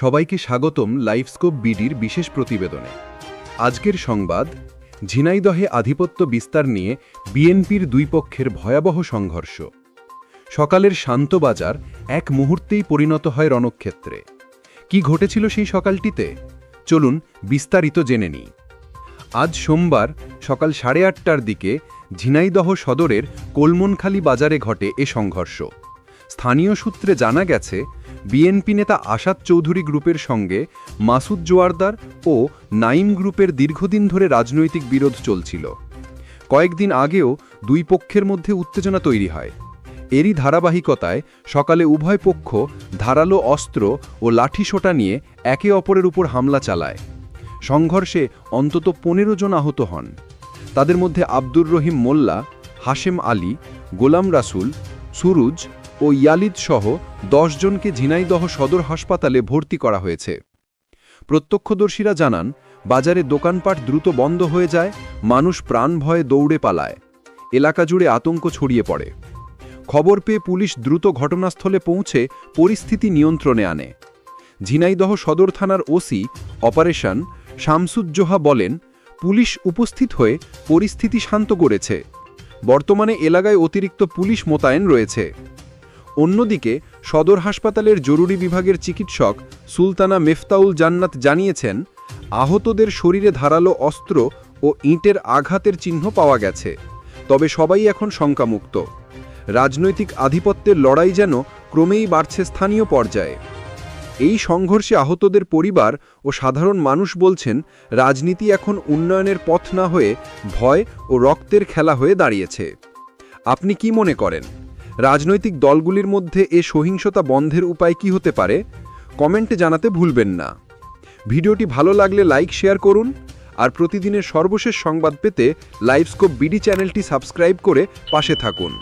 সবাইকে স্বাগতম লাইফস্কোপ বিডির বিশেষ প্রতিবেদনে। আজকের সংবাদ, ঝিনাইদহে আধিপত্য বিস্তার নিয়ে বিএনপির দুই পক্ষের ভয়াবহ সংঘর্ষ। সকালের শান্ত বাজার এক মুহূর্তেই পরিণত হয় রণক্ষেত্রে। কি ঘটেছিল সেই সকালটিতে? চলুন বিস্তারিত জেনে নিই। আজ সোমবার সকাল সাড়ে আটটার দিকে ঝিনাইদহ সদরের কোলমনখালী বাজারে ঘটে এ সংঘর্ষ। স্থানীয় সূত্রে জানা গেছে বিএনপি নেতা আসাদ চৌধুরী গ্রুপের সঙ্গে মাসুদ জোয়ারদার ও নাইম গ্রুপের দীর্ঘদিন ধরে রাজনৈতিক বিরোধ চলছিল। কয়েকদিন আগেও দুই পক্ষের মধ্যে উত্তেজনা তৈরি হয়। এরই ধারাবাহিকতায় সকালে উভয় পক্ষ ধারালো অস্ত্র ও লাঠিসোঁটা নিয়ে একে অপরের উপর হামলা চালায়। সংঘর্ষে অন্তত পনেরো জন আহত হন। তাদের মধ্যে আব্দুর রহিম মোল্লা, হাশেম আলী, গোলাম রাসুল, সুরুজ ও ইয়ালিদ সহ জনকে ঝিনাইদহ সদর হাসপাতালে ভর্তি করা হয়েছে। প্রত্যক্ষদর্শীরা জানান, বাজারে দোকানপাট দ্রুত বন্ধ হয়ে যায়, মানুষ প্রাণ ভয়ে দৌড়ে পালায়। এলাকা জুড়ে আতঙ্ক ছড়িয়ে পড়ে। খবর পেয়ে পুলিশ দ্রুত ঘটনাস্থলে পৌঁছে পরিস্থিতি নিয়ন্ত্রণে আনে। ঝিনাইদহ সদর থানার ওসি অপারেশন শামসুজ্জোহা বলেন, পুলিশ উপস্থিত হয়ে পরিস্থিতি শান্ত করেছে। বর্তমানে এলাকায় অতিরিক্ত পুলিশ মোতায়েন রয়েছে। অন্যদিকে, সদর হাসপাতালের জরুরি বিভাগের চিকিৎসক সুলতানা মেফতাউল জান্নাত জানিয়েছেন, আহতদের শরীরে ধারালো অস্ত্র ও ইঁটের আঘাতের চিহ্ন পাওয়া গেছে, তবে সবাই এখন শঙ্কামুক্ত। রাজনৈতিক আধিপত্যের লড়াই যেন ক্রমেই বাড়ছে স্থানীয় পর্যায়ে। এই সংঘর্ষে আহতদের পরিবার ও সাধারণ মানুষ বলছেন, রাজনীতি এখন উন্নয়নের পথ না হয়ে ভয় ও রক্তের খেলা হয়ে দাঁড়িয়েছে। আপনি কি মনে করেন? রাজনৈতিক দলগুলির মধ্যে এ সহিংসতা বন্ধের উপায় কি হতে পারে, কমেন্টে জানাতে ভুলবেন না। ভিডিওটি ভালো লাগলে লাইক, শেয়ার করুন আর প্রতিদিনের সর্বশেষ সংবাদ পেতে লাইভস্কোপ বিডি চ্যানেলটি সাবস্ক্রাইব করে পাশে থাকুন।